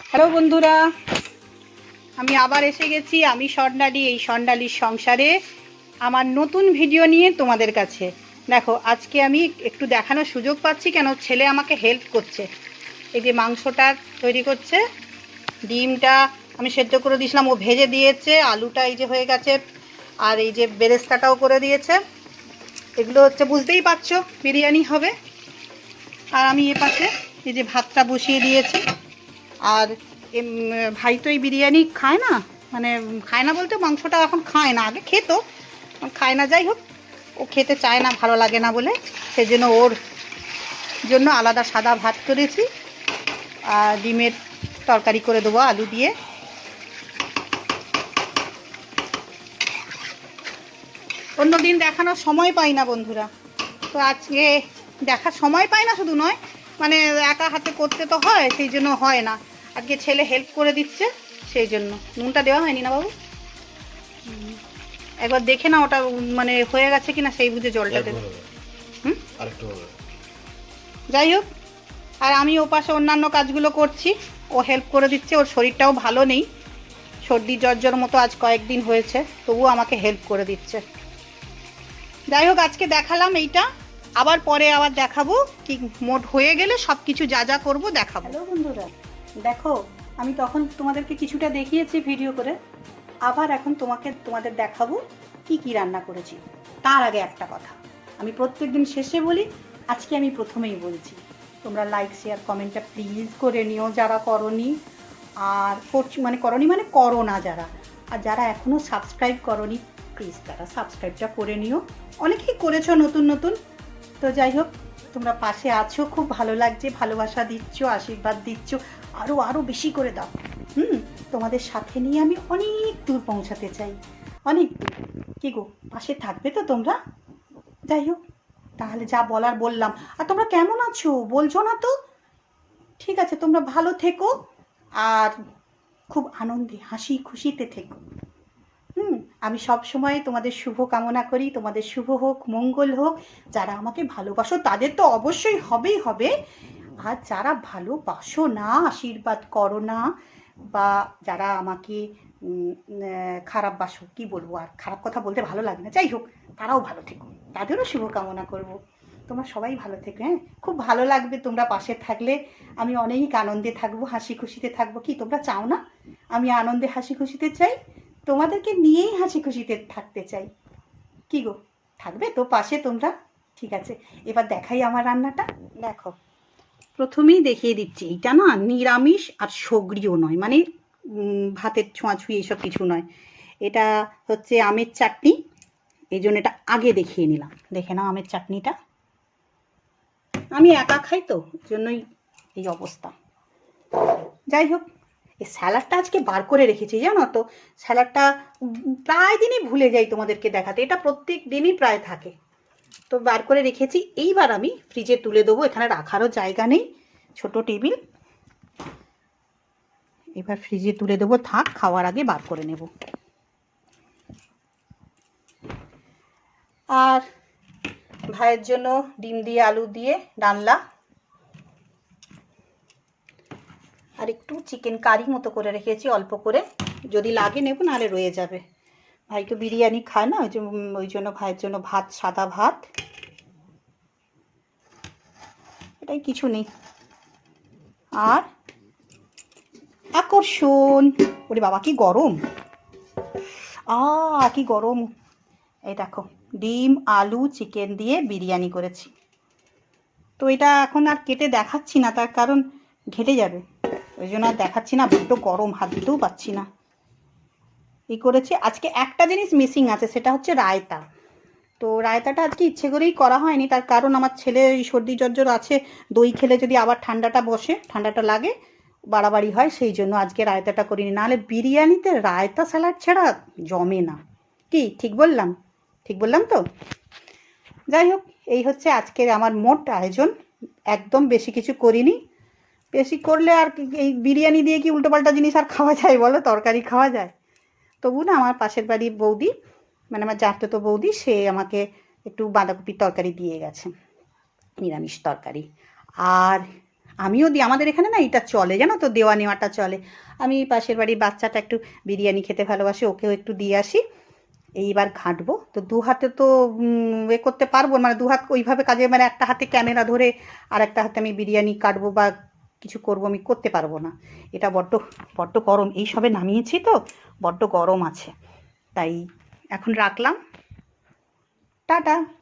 Hello বন্ধুরা, আমি আবার এসে গেছি আমি স্বর্ণালী, এই স্বর্ণালীর সংসারে। আমার নতুন ভিডিও নিয়ে তোমাদের কাছে। দেখো, আজকে আমি একটু দেখানোর সুযোগ পাচ্ছি কেন ছেলে আমাকে হেল্প করছে। এই যে মাংসটা তৈরি করছে, ডিমটা আমি সেদ্ধ করে দিয়েছিলাম, ও ভেজে দিয়েছে, আলুটা এই যে হয়ে গেছে, আর এই যে বেরেস্তাটাও করে দিয়েছে। এগুলো হচ্ছে, বুঝতেই পারছ, বিরিয়ানি হবে। আর আমি এ পাশে এই যে ভাতটা বসিয়ে দিয়েছি। আর ভাই তো এই বিরিয়ানি খায় না মানে খায় না বলতে মাংসটা এখন খায় না, আগে খেত খায় না, যাই হোক, ও খেতে চায় না, ভালো লাগে না বলে, সেজন্য ওর জন্য আলাদা সাদা ভাত করেছি, আর ডিমের তরকারি করে দেবো আলু দিয়ে। অন্য দিন দেখানোর সময় পাই না বন্ধুরা, তো আজকে দেখার সময় পাই না শুধু নয় মানে একা হাতে করতে তো হয়, সেই জন্য হয় না। আজকে ছেলে হেল্প করে দিচ্ছে সেই জন্য। নুনটা দেওয়া হয়নি না বাবু? একবার দেখে না ওটা মানে হয়ে গেছে কিনা সেই বুঝে জলটা দেবে। হুম? যাই হোক আর আমি ও পাশে অন্যান্য কাজগুলো করছি। ও হেল্প করে দিচ্ছে ওর শরীরটাও ভালো নেই। সর্দি জ্বর জ্বর মতো আজ কয়েকদিন হয়েছে তবুও আমাকে হেল্প করে দিচ্ছে। যাই হোক আজকে দেখালাম এইটা। আবার পরে আবার দেখাবো কি মোট হয়ে গেলে সব কিছু যা যা করব দেখাবো। বন্ধুরা দেখো, আমি তখন তোমাদেরকে কিছুটা দেখিয়েছি ভিডিও করে। আবার এখন তোমাকে, তোমাদের দেখাবো কি কি রান্না করেছি। তার আগে একটা কথা। আমি প্রত্যেক দিন শেষে বলি, আজকে আমি প্রথমেই বলছি। তোমরা লাইক শেয়ার কমেন্টটা প্লিজ করে নিও যারা করনি। আর করছি মানে করনি মানে করো না যারা। আর যারা এখনও সাবস্ক্রাইব করনি প্লিজ তারা সাবস্ক্রাইবটা করে নিও। অনেকেই করেছ নতুন নতুন। তো যাই হোক তোমরা পাশে আছো, খুব ভালো লাগছে, ভালোবাসা দিচ্ছ, আশীর্বাদ দিচ্ছ আরও আরও বেশি করে দাও। হুম, তোমাদের সাথে নিয়ে আমি অনেক দূর পৌঁছাতে চাই। অনেক দূর। কি গো, পাশে থাকবে তো তোমরা? যাই হোক, তাহলে যা বলার বললাম। আর তোমরা কেমন আছো? বলছো না তো? ঠিক আছে, তোমরা ভালো থেকো আর খুব আনন্দে, হাসি খুশিতে থেকো। আমি সব সময় তোমাদের শুভ কামনা করি, তোমাদের শুভ হোক, মঙ্গল হোক, যারা আমাকে ভালোবাসো তাদের তো অবশ্যই হবেই হবে। আর যারা ভালোবাসো না, আশীর্বাদ করো না, বা যারা আমাকে খারাপ বাসো, কি বলব আর, খারাপ কথা বলতে ভালো লাগে না, যাই হোক, তারাও ভালো থেকো, তাদেরও শুভকামনা করব। তোমরা সবাই ভালো থেকো হ্যাঁ? খুব ভালো লাগবে তোমরা পাশে থাকলে, আমি অনেক আনন্দে থাকব, হাসি খুশিতে থাকব, কি তোমরা চাও না? আমি আনন্দে, হাসি খুশিতে চাই। তোমাদেরকে নিয়েই হাসি খুশিতে থাকতে চাই। কি গো? থাকবে তো, পাশে তোমরা? ঠিক আছে, এবার দেখাই আমার রান্নাটা। দেখো, প্রথমেই দেখিয়ে দিচ্ছি, এটা না নিরামিষ আর সগরিও নয় মানে ভাতের ছোঁয়াছুঁই এইসব কিছু নয়। এটা হচ্ছে আমের চাটনি, এই জন্য এটা আগে দেখিয়ে নিলাম। দেখে নাও আমের চাটনিটা। আমি একা খাই তো জন্যই এই অবস্থা। যাই হোক এই স্যালাডটা আজকে বার করে রেখেছি, জানো তো? স্যালাডটা প্রায় দিনই ভুলে যাই তোমাদেরকে দেখাতে। এটা প্রত্যেক দিনই প্রায় থাকে। তো বার করে রেখেছি। এইবার আমি ফ্রিজে তুলে দেবো। এখানে রাখারও জায়গা নেই। ছোট টেবিল। এবার ফ্রিজে তুলে দেবো। থাক, খাওয়ার আগে বার করে নেব। আর ভাইয়ের জন্য ডিম দিয়ে, আলু দিয়ে ডালনা আর একটু চিকেন কারি মতো করে রেখেছি, অল্প করে। যদি লাগে নেব, নাহলে রয়ে যাবে। ভাই তো বিরিয়ানি খায় না, ওই জন্য ওই জন্য ভাইয়ের জন্য ভাত, সাদা ভাত। এটাই কিছু নেই। আর আকর্ষণ! ওরে বাবা, কি গরম! আ কি গরম! এই দেখো, ডিম, আলু চিকেন দিয়ে বিরিয়ানি করেছি। তো এটা এখন আর কেটে দেখাচ্ছি না, তার কারণ ঘেটে যাবে। ওই জন্য আর দেখাচ্ছি না, বড্ড গরম, হাত দিতেও পাচ্ছি না। এই করেছি? আজকে একটা জিনিস মিসিং আছে, সেটা হচ্ছে রায়তা। তো রায়তাটা আজকে ইচ্ছে করেই করা হয়নি, তার কারণ আমার ছেলে ওই সর্দি জর্জর আছে, দই খেলে যদি আবার ঠান্ডাটা বসে, ঠান্ডাটা লাগে, বাড়াবাড়ি হয়, সেই জন্য আজকে রায়তাটা করিনি। নাহলে বিরিয়ানিতে রায়তা স্যালাড ছাড়া জমে না। কি? ঠিক বললাম? ঠিক বললাম তো? যাই হোক, এই হচ্ছে আজকের আমার মোট আয়োজন। একদম বেশি কিছু করিনি। বেশি করলে আর কি- এই বিরিয়ানি দিয়ে কি উল্টোপাল্টা জিনিস আর খাওয়া যায় বলো? তরকারি খাওয়া যায়। তবু না আমার পাশের বাড়ির বৌদি মানে আমার জাততো বৌদি, সে আমাকে একটু বাঁধাকপির তরকারি দিয়ে গেছে, নিরামিষ তরকারি। আর আমিও দিই আমাদের এখানে না এটা চলে, জানো তো, দেওয়া নেওয়াটা চলে। আমি পাশের বাড়ির বাচ্চাটা একটু বিরিয়ানি খেতে ভালোবাসে, ওকেও একটু দিয়ে আসি। এইবার ঘাঁটবো, তো দু হাতে তো এ করতে পারব মানে দু হাত ওইভাবে কাজে মানে একটা হাতে ক্যামেরা ধরে আর একটা হাতে আমি বিরিয়ানি কাটবো বা কিছু করব, আমি করতে পারব না। এটা বড্ড বড্ড গরম। এই সবে নামিয়েছি তো, বড্ড গরম আছে। তাই এখন রাখলাম। টাটা।